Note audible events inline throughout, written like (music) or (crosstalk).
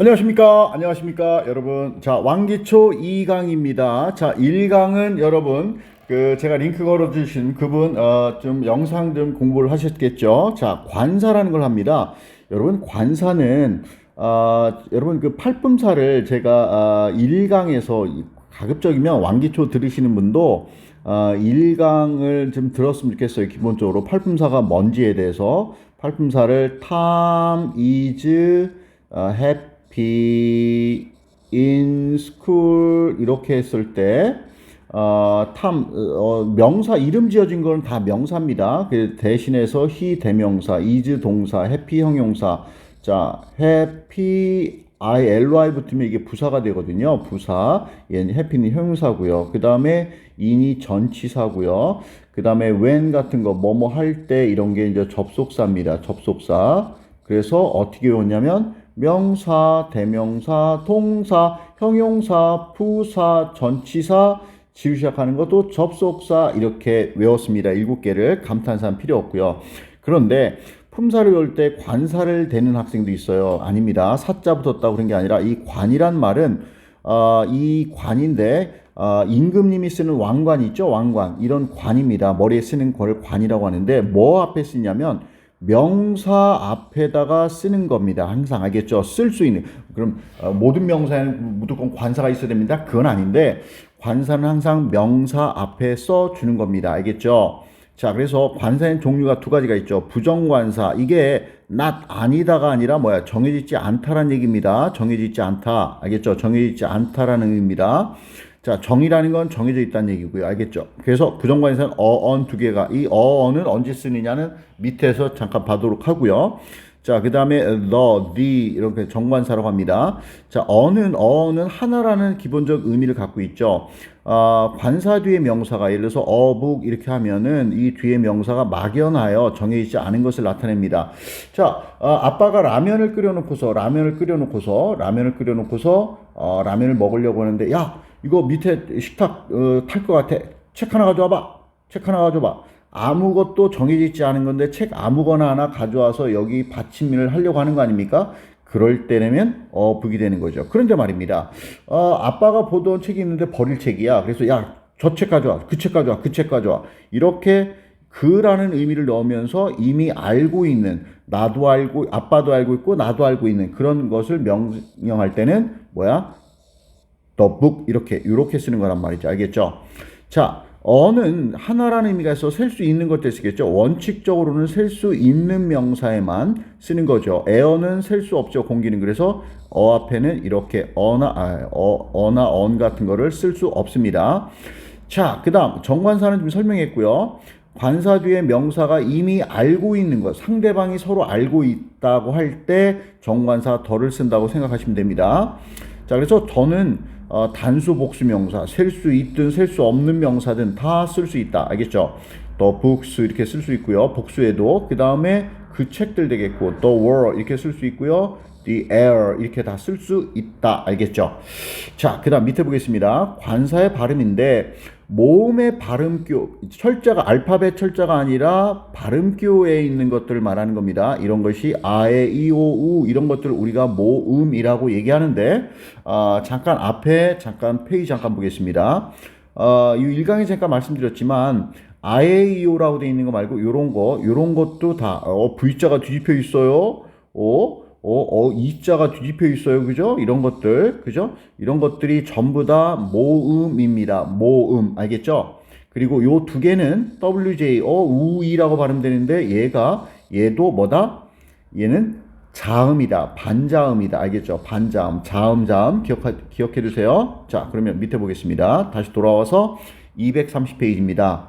안녕하십니까? 안녕하십니까? 여러분. 자 왕기초 2강입니다. 자 1강은 여러분 그 제가 링크 걸어 주신 그분 어, 좀 영상 좀 공부를 하셨겠죠? 자 관사라는 걸 합니다. 여러분 관사는 어, 여러분 그 팔품사를 제가 어, 1강에서 가급적이면 왕기초 들으시는 분도 어, 1강을 좀 들었으면 좋겠어요. 기본적으로 팔품사가 뭔지에 대해서. 팔품사를 time is 어, happy in school 이렇게 했을 때 어, 탐, 어, 명사, 이름 지어진 거는 다 명사입니다. 그 대신해서 he 대명사, is 동사, happy 형용사. 자, happy, ily 붙으면 이게 부사가 되거든요. 부사. 얘는 happy는 형용사고요. 그 다음에 in이 전치사고요. 그 다음에 when 같은 거, 뭐뭐 할 때 이런 게 이제 접속사입니다. 접속사. 그래서 어떻게 외웠냐면 명사, 대명사, 동사, 형용사, 부사, 전치사, 지우 시작하는 것도 접속사 이렇게 외웠습니다. 일곱 개를 감탄사는 필요 없고요. 그런데 품사를 외울 때 관사를 대는 학생도 있어요. 아닙니다. 사자 붙었다고 그런 게 아니라 이 관이란 말은 어, 이 관인데 어, 임금님이 쓰는 왕관 있죠? 왕관 이런 관입니다. 머리에 쓰는 걸 관이라고 하는데 뭐 앞에 쓰냐면 명사 앞에다가 쓰는 겁니다. 항상 알겠죠? 쓸 수 있는 그럼 어, 모든 명사에는 무조건 관사가 있어야 됩니다. 그건 아닌데 관사는 항상 명사 앞에 써 주는 겁니다. 알겠죠? 자, 그래서 관사의 종류가 두 가지가 있죠. 부정관사. 이게 not 아니다가 아니라 뭐야? 정해지지 않다라는 얘기입니다. 정해지지 않다. 알겠죠? 정해지지 않다라는 의미입니다. 자, 정의라는 건 정해져 있다는 얘기고요. 알겠죠? 그래서 부정관사는 어, 언 두 개가 이 어, 언은 언제 쓰느냐는 밑에서 잠깐 봐도록 하고요. 자, 그 다음에 the, the 이렇게 정관사라고 합니다. 자, 어는 어는 하나라는 기본적 의미를 갖고 있죠. 아, 관사 뒤에 명사가 예를 들어서 어북 이렇게 하면은 이 뒤에 명사가 막연하여 정해지지 않은 것을 나타냅니다. 자, 아, 아빠가 라면을 끓여놓고서 라면을 끓여놓고서 라면을 끓여놓고서 어, 라면을 먹으려고 하는데 야 이거 밑에 식탁 어, 탈 것 같아. 책 하나 가져와봐. 책 하나 가져와봐. 아무것도 정해지지 않은 건데 책 아무거나 하나 가져와서 여기 받침을 하려고 하는 거 아닙니까? 그럴 때면 어 북이 되는 거죠. 그런데 말입니다. 어, 아빠가 보던 책이 있는데 버릴 책이야. 그래서 야 저 책 가져와, 그 책 가져와, 그 책 가져와. 이렇게 그라는 의미를 넣으면서 이미 알고 있는 나도 알고 아빠도 알고 있고 나도 알고 있는 그런 것을 명령할 때는 뭐야? The book 이렇게 이렇게 쓰는 거란 말이죠. 알겠죠? 자, 어는 하나라는 의미가 있어 셀수 있는 것들 쓰겠죠. 원칙적으로는 셀 수 있는 명사에만 쓰는 거죠. 에어는 셀 수 없죠. 공기는 그래서 어 앞에는 이렇게 어나 아, 어, 어나 언 같은 거를 쓸 수 없습니다. 자, 그다음 정관사는 좀 설명했고요. 관사 뒤에 명사가 이미 알고 있는 것, 상대방이 서로 알고 있다고 할 때 정관사 덜을 쓴다고 생각하시면 됩니다. 자, 그래서 더는 어, 단수 복수 명사, 셀 수 있든 셀 수 없는 명사든 다 쓸 수 있다. 알겠죠? the books 이렇게 쓸 수 있고요. 복수에도 그 다음에 그 책들 되겠고 the world 이렇게 쓸 수 있고요. the air 이렇게 다 쓸 수 있다. 알겠죠? 자, 그 다음 밑에 보겠습니다. 관사의 발음인데 모음의 발음교 철자가 알파벳 철자가 아니라 발음교에 있는 것들을 말하는 겁니다. 이런 것이 아에 이오 우 이런 것들을 우리가 모음이라고 얘기하는데 아, 잠깐 앞에 잠깐 페이지 잠깐 보겠습니다. 어, 이 일강에 잠깐 말씀드렸지만 아에 이오라고 되어 있는 거 말고 요런 거 요런 것도 다 어, V자가 뒤집혀 있어요. 어, 어, 어, 이자가 뒤집혀 있어요. 그죠? 이런 것들. 그죠? 이런 것들이 전부 다 모음입니다. 모음. 알겠죠? 그리고 요 두 개는 WJ, 어, 우이라고 발음되는데 얘가, 얘도 뭐다? 얘는 자음이다. 반자음이다. 알겠죠? 반자음. 자음, 자음. 기억하, 기억해 두세요. 자, 그러면 밑에 보겠습니다. 다시 돌아와서 230페이지입니다.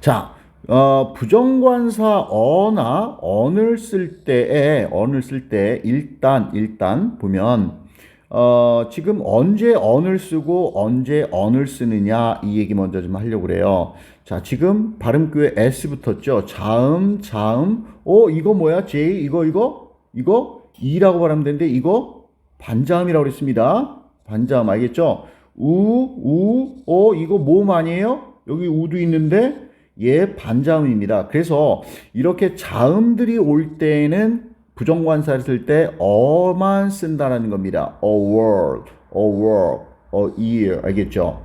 자, 어, 부정관사 어나 언을 쓸 때에 언을 쓸 때 일단 일단 보면 어, 지금 언제 언을 쓰고 언제 언을 쓰느냐 이 얘기 먼저 좀 하려고 그래요. 자, 지금 발음교에 S 붙었죠. 자음, 자음. 어, 이거 뭐야? J 이거 이거 이거 E라고 발음 되는데 이거 반자음이라고 그랬습니다. 반자음 알겠죠? 우, 우, 어, 이거 모음 아니에요? 여기 우도 있는데 얘 반자음입니다. 그래서 이렇게 자음들이 올 때는 부정관사를 쓸 때 어만 쓴다라는 겁니다. a word, a work, a year 알겠죠?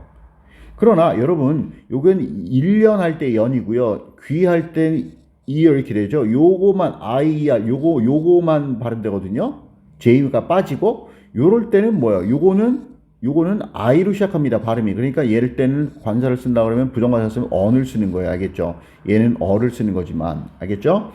그러나 여러분 요건 1년 할 때 연이고요. 귀할 땐 year 이렇게 되죠. 요거만 IER 요거 요거만 발음되거든요. J가 빠지고 요럴 때는 뭐야? 요거는 요거는 I로 시작합니다. 발음이. 그러니까 얘를 때는 관사를 쓴다 그러면 부정관사 쓰면 on을 쓰는 거예요. 알겠죠? 얘는 어를 쓰는 거지만. 알겠죠?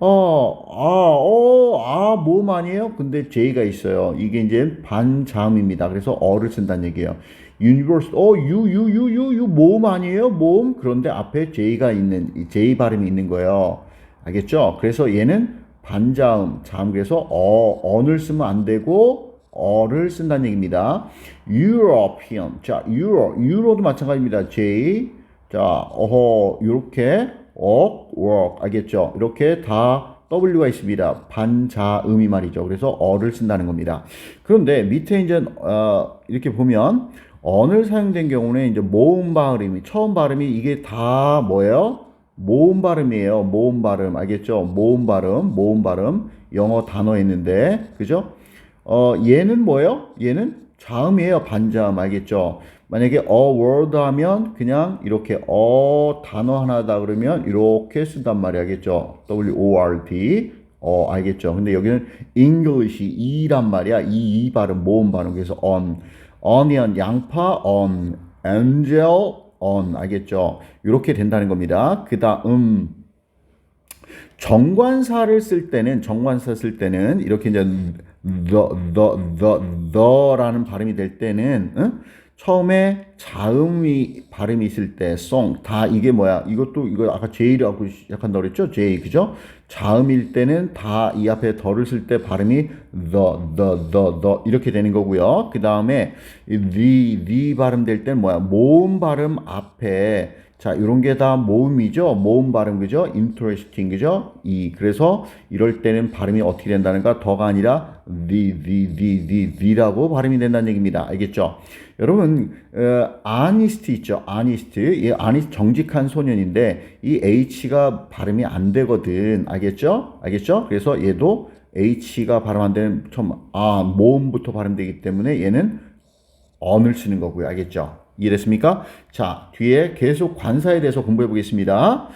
어, 아, 어, 아, 모음 아니에요? 근데 J가 있어요. 이게 이제 반자음입니다. 그래서 어를 쓴다는 얘기예요. universe, 어, you, you, you, you, you, 모음 아니에요? 모음? 그런데 앞에 J가 있는, 이 J 발음이 있는 거예요. 알겠죠? 그래서 얘는 반자음, 자음, 그래서 어, 언을 쓰면 안 되고, 어를 쓴다는 얘기입니다. European. 자, Euro, Euro도 마찬가지입니다. J. 자, 어허, 요렇게, work, work. 알겠죠? 이렇게 다 W가 있습니다. 반자음이 말이죠. 그래서 어를 쓴다는 겁니다. 그런데 밑에 이제, 어, 이렇게 보면, 언을 사용된 경우는 이제 모음 발음이, 처음 발음이 이게 다 뭐예요? 모음 발음이에요. 모음 발음. 알겠죠? 모음 발음, 모음 발음. 영어 단어였는데, 그죠? 어, 얘는 뭐예요? 얘는 자음이에요. 반자음. 알겠죠? 만약에 a word 하면 그냥 이렇게 어 단어 하나다 그러면 이렇게 쓴단 말이 알겠죠? W-O-R-D. 어, 알겠죠? 근데 여기는 English, 이란 말이야. 이, 이 발음, 모음 발음. 그래서 on. onion, 양파, on. angel, on. 알겠죠? 이렇게 된다는 겁니다. 그 다음, 정관사를 쓸 때는 정관사 쓸 때는 이렇게 이제 the라는 발음이 될 때는 응? 처음에 자음이 발음이 있을 때 song 다 이게 뭐야? 이것도 이거 아까 J라고 시작한다고 그랬죠? J 그죠? 자음일 때는 다 이 앞에 더를 쓸때 발음이 the the 이렇게 되는 거고요. 그 다음에 the 발음 될 때는 뭐야? 모음 발음 앞에 자, 이런 게 다 모음이죠. 모음 발음 그죠? interesting 그죠? 이 그래서 이럴 때는 발음이 어떻게 된다는가? 더가 아니라 the the the the the라고 발음이 된다는 얘기입니다. 알겠죠? 여러분 어, honest 있죠. honest. 이 honest 정직한 소년인데 이 h가 발음이 안 되거든. 알겠죠? 알겠죠? 그래서 얘도 h가 발음 안 되는 처음 아 모음부터 발음되기 때문에 얘는 on을 쓰는 거고요. 알겠죠? 이해됐습니까? 자, 뒤에 계속 관사에 대해서 공부해 보겠습니다.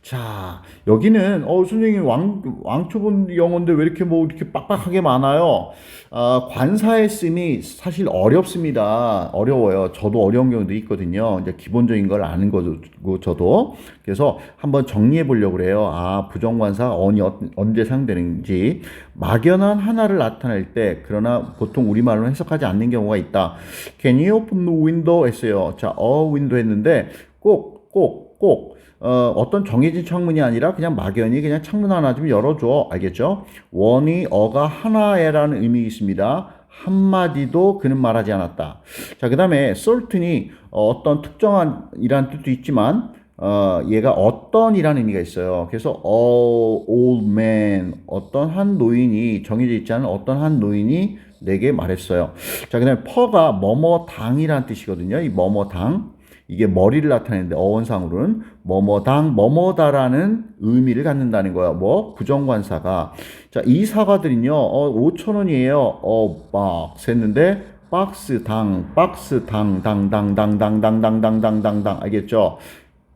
자, 여기는, 어, 선생님, 왕, 왕초본 영어인데 왜 이렇게 뭐 이렇게 빡빡하게 많아요? 아, 관사의 씀이 사실 어렵습니다. 어려워요. 저도 어려운 경우도 있거든요. 이제 기본적인 걸 아는 거고, 저도. 그래서 한번 정리해 보려고 그래요. 아, 부정관사 언이 어- 언제 사용되는지. 막연한 하나를 나타낼 때, 그러나 보통 우리말로 해석하지 않는 경우가 있다. Can you open the window? 했어요. 자, 어, 윈도 했는데, 꼭, 꼭, 꼭. 어, 어떤 정해진 창문이 아니라 그냥 막연히 그냥 창문 하나 좀 열어줘. 알겠죠? 원이 어가 하나에라는 의미 있습니다. 한마디도 그는 말하지 않았다. 자, 그 다음에 certain이 어, 어떤 특정한 이란 뜻도 있지만, 어, 얘가 어떤이라는 의미가 있어요. 그래서 all old man 어떤 한 노인이 정해져 있지 않은 어떤 한 노인이 내게 말했어요. 자, 그다음에 퍼가 뭐뭐당이라는 뜻이거든요. 이 뭐뭐당 이게 머리를 나타내는데 어원상으로는 뭐뭐당 뭐뭐다라는 의미를 갖는다는 거예요. 뭐 부정관사가 자, 이 사과들은요. 어, 5천 원이에요. 어, 막 셌는데 박스 당 박스 당 당 당 당 당 당 당 당 당 당 당 알겠죠?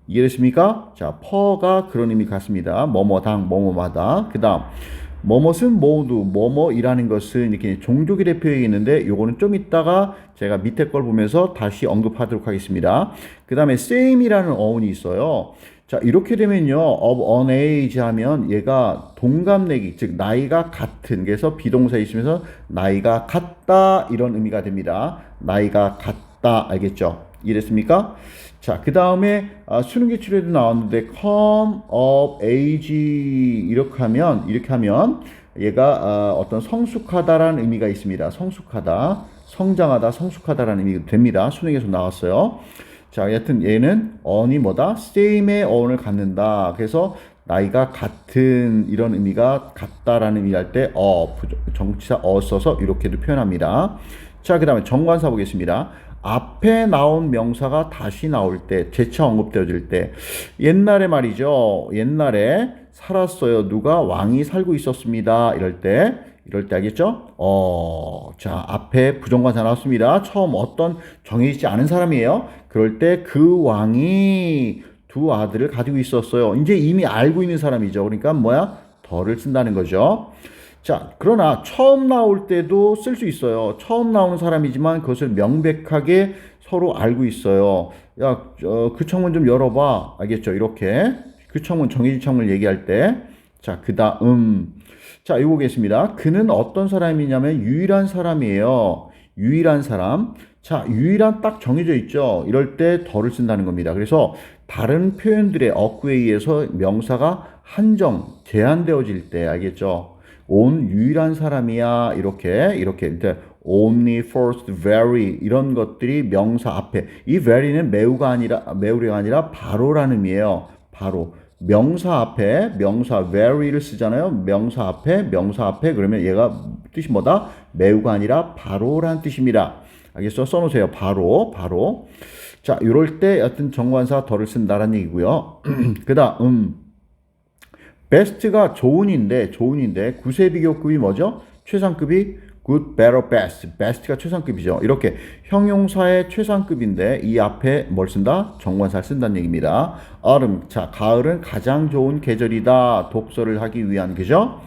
이해됐습니까? 자, 퍼가 그런 의미 같습니다. 뭐뭐당, 뭐뭐마다. 그 다음, 뭐뭇은 모두, 뭐뭐이라는 것은 이렇게 종족이 대표되어 있는데, 요거는 좀 이따가 제가 밑에 걸 보면서 다시 언급하도록 하겠습니다. 그 다음에 same이라는 어원이 있어요. 자, 이렇게 되면요, of an age 하면 얘가 동갑내기, 즉, 나이가 같은, 그래서 비동사 있으면서 나이가 같다, 이런 의미가 됩니다. 나이가 같다, 알겠죠? 이해됐습니까? 자, 그 다음에 아, 수능 기 출에도 나왔는데 come of age 이렇게 하면 이렇게 하면 얘가 아, 어떤 성숙하다라는 의미가 있습니다. 성숙하다, 성장하다, 성숙하다라는 의미가 됩니다. 수능에서 나왔어요. 자, 여튼 얘는 on이 뭐다? same의 어원을 갖는다. 그래서 나이가 같은 이런 의미가 같다라는 의미 할때 어, 부정- 정치사 어 써서 이렇게도 표현합니다. 자, 그 다음에 정관사 보겠습니다. 앞에 나온 명사가 다시 나올 때, 재차 언급되어질 때, 옛날에 말이죠. 옛날에 살았어요. 누가 왕이 살고 있었습니다. 이럴 때, 이럴 때 알겠죠? 어, 자, 앞에 부정관사 나왔습니다. 처음 어떤 정해지지 않은 사람이에요. 그럴 때 그 왕이 두 아들을 가지고 있었어요. 이제 이미 알고 있는 사람이죠. 그러니까 뭐야? 덜을 쓴다는 거죠. 자, 그러나 처음 나올 때도 쓸 수 있어요. 처음 나오는 사람이지만 그것을 명백하게 서로 알고 있어요. 야, 어, 그 청문 좀 열어봐. 알겠죠? 이렇게. 그 청문, 정해진 청문을 얘기할 때. 자, 그 다음. 자, 이거 보겠습니다. 그는 어떤 사람이냐면 유일한 사람이에요. 유일한 사람. 자, 유일한 딱 정해져 있죠. 이럴 때 덜을 쓴다는 겁니다. 그래서 다른 표현들의 어구에 의해서 명사가 한정, 제한되어질 때, 알겠죠? 온 유일한 사람이야 이렇게 이렇게 이제 only first very 이런 것들이 명사 앞에 이 very는 매우가 아니라 매우가 아니라 바로라는 의미예요. 바로 명사 앞에 명사 very를 쓰잖아요. 명사 앞에 명사 앞에 그러면 얘가 뜻이 뭐다? 매우가 아니라 바로란 뜻입니다. 알겠어? 써놓으세요. 바로 바로. 자, 이럴 때 어떤 정관사 덜을 쓴다라는 얘기고요. (clears throat) 그다음 음. 베스트가 좋은인데 좋은인데 구세 비교급이 뭐죠? 최상급이 good, better, best. best가 최상급이죠. 이렇게 형용사의 최상급인데 이 앞에 뭘 쓴다? 정관사를 쓴다는 얘기입니다. autumn. 자, 가을은 가장 좋은 계절이다. 독서를 하기 위한 그죠?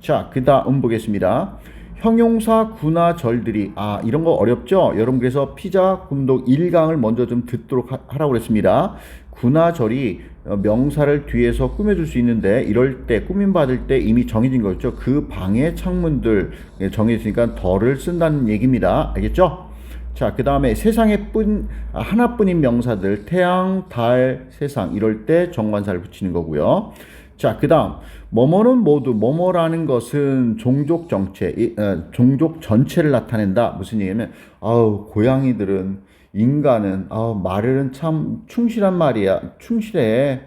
자, 그다음 보겠습니다. 형용사 구나 절들이 아 이런 거 어렵죠? 여러분 그래서 피자 금독 1강을 먼저 좀 듣도록 하, 라고 그랬습니다. 구나 절이 어, 명사를 뒤에서 꾸며줄 수 있는데 이럴 때 꾸민 받을 때 이미 정해진 거죠. 그 방의 창문들 정해졌으니까 덜을 쓴다는 얘기입니다. 알겠죠? 자, 그 다음에 세상에 뿐, 아, 하나뿐인 명사들, 태양, 달, 세상, 이럴 때 정관사를 붙이는 거고요. 자, 그 다음, 뭐뭐는 모두, 뭐뭐라는 것은 종족 정체, 이, 어, 종족 전체를 나타낸다. 무슨 얘기냐면, 아우, 고양이들은, 인간은, 아우, 말은 참 충실한 말이야. 충실해.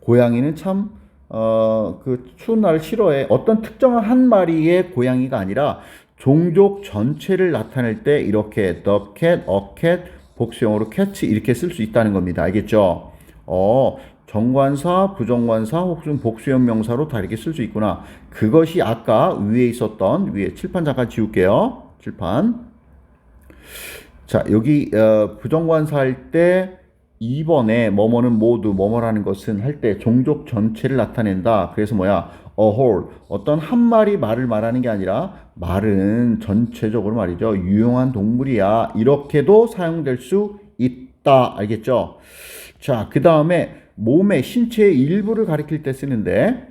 고양이는 참, 어, 그 추운 날을 싫어해. 어떤 특정한 한 마리의 고양이가 아니라 종족 전체를 나타낼 때 이렇게 the cat, a cat, 복수형으로 catch 이렇게 쓸 수 있다는 겁니다. 알겠죠? 어, 정관사, 부정관사 혹은 복수형 명사로 다 이렇게 쓸 수 있구나. 그것이 아까 위에 있었던 위에 칠판 잠깐 지울게요. 칠판. 자, 여기 어, 부정관사 할 때 2번에 뭐뭐는 모두 뭐뭐라는 것은 할 때 종족 전체를 나타낸다. 그래서 뭐야? a whole 어떤 한 마리 말을 말하는 게 아니라 말은 전체적으로 말이죠. 유용한 동물이야. 이렇게도 사용될 수 있다. 알겠죠? 자, 그 다음에 몸의 신체의 일부를 가리킬 때 쓰는데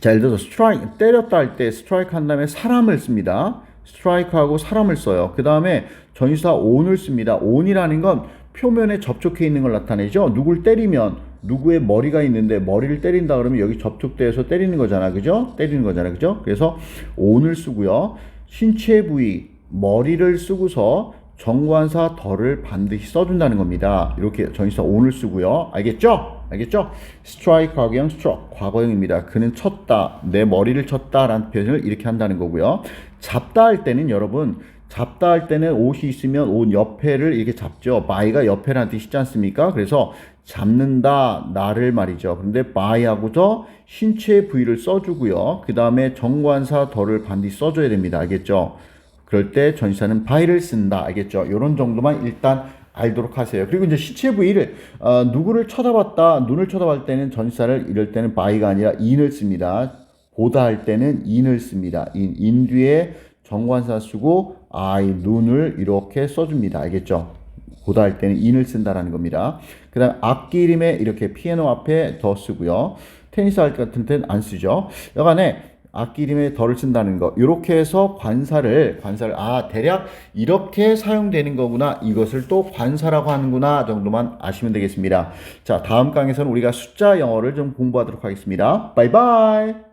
자, 예를 들어서 스트라이크 때렸다 할 때 스트라이크 한 다음에 사람을 씁니다. 스트라이크하고 사람을 써요. 그 다음에 전시사 on을 씁니다. on이라는 건 표면에 접촉해 있는 걸 나타내죠. 누굴 때리면 누구의 머리가 있는데 머리를 때린다 그러면 여기 접촉돼서 때리는 거잖아. 그죠? 때리는 거잖아. 그죠? 그래서 on을 쓰고요. 신체 부위 머리를 쓰고서 정관사 덜을 반드시 써준다는 겁니다. 이렇게 전시사 on을 쓰고요. 알겠죠? 알겠죠? strike 과거형 struck 과거형입니다. 그는 쳤다. 내 머리를 쳤다라는 표현을 이렇게 한다는 거고요. 잡다 할 때는 여러분 잡다 할 때는 옷이 있으면 옷 옆에를 이렇게 잡죠. by가 옆에라는 뜻이지 않습니까? 그래서 잡는다 나를 말이죠. 그런데 by하고서 신체 부위를 써주고요. 그 다음에 정관사 덜을 반드시 써줘야 됩니다. 알겠죠? 그럴 때 전시사는 by를 쓴다. 알겠죠? 이런 정도만 일단 알도록 하세요. 그리고 이제 시체 부위를 어, 누구를 쳐다봤다, 눈을 쳐다볼 때는 전시사를 이럴 때는 by가 아니라 in을 씁니다. 보다 할 때는 in을 씁니다. in, in 뒤에 정관사 쓰고 I 눈을 이렇게 써줍니다. 알겠죠? 보다 할 때는 in을 쓴다라는 겁니다. 그 다음 악기 이름에 이렇게 피아노 앞에 더 쓰고요. 테니스 할 같은 때는 안 쓰죠. 여간에 악기 이름에 덜을 쓴다는 거. 이렇게 해서 관사를 관사를 아 대략 이렇게 사용되는 거구나. 이것을 또 관사라고 하는구나 정도만 아시면 되겠습니다. 자 다음 강에서는 우리가 숫자 영어를 좀 공부하도록 하겠습니다. 바이바이.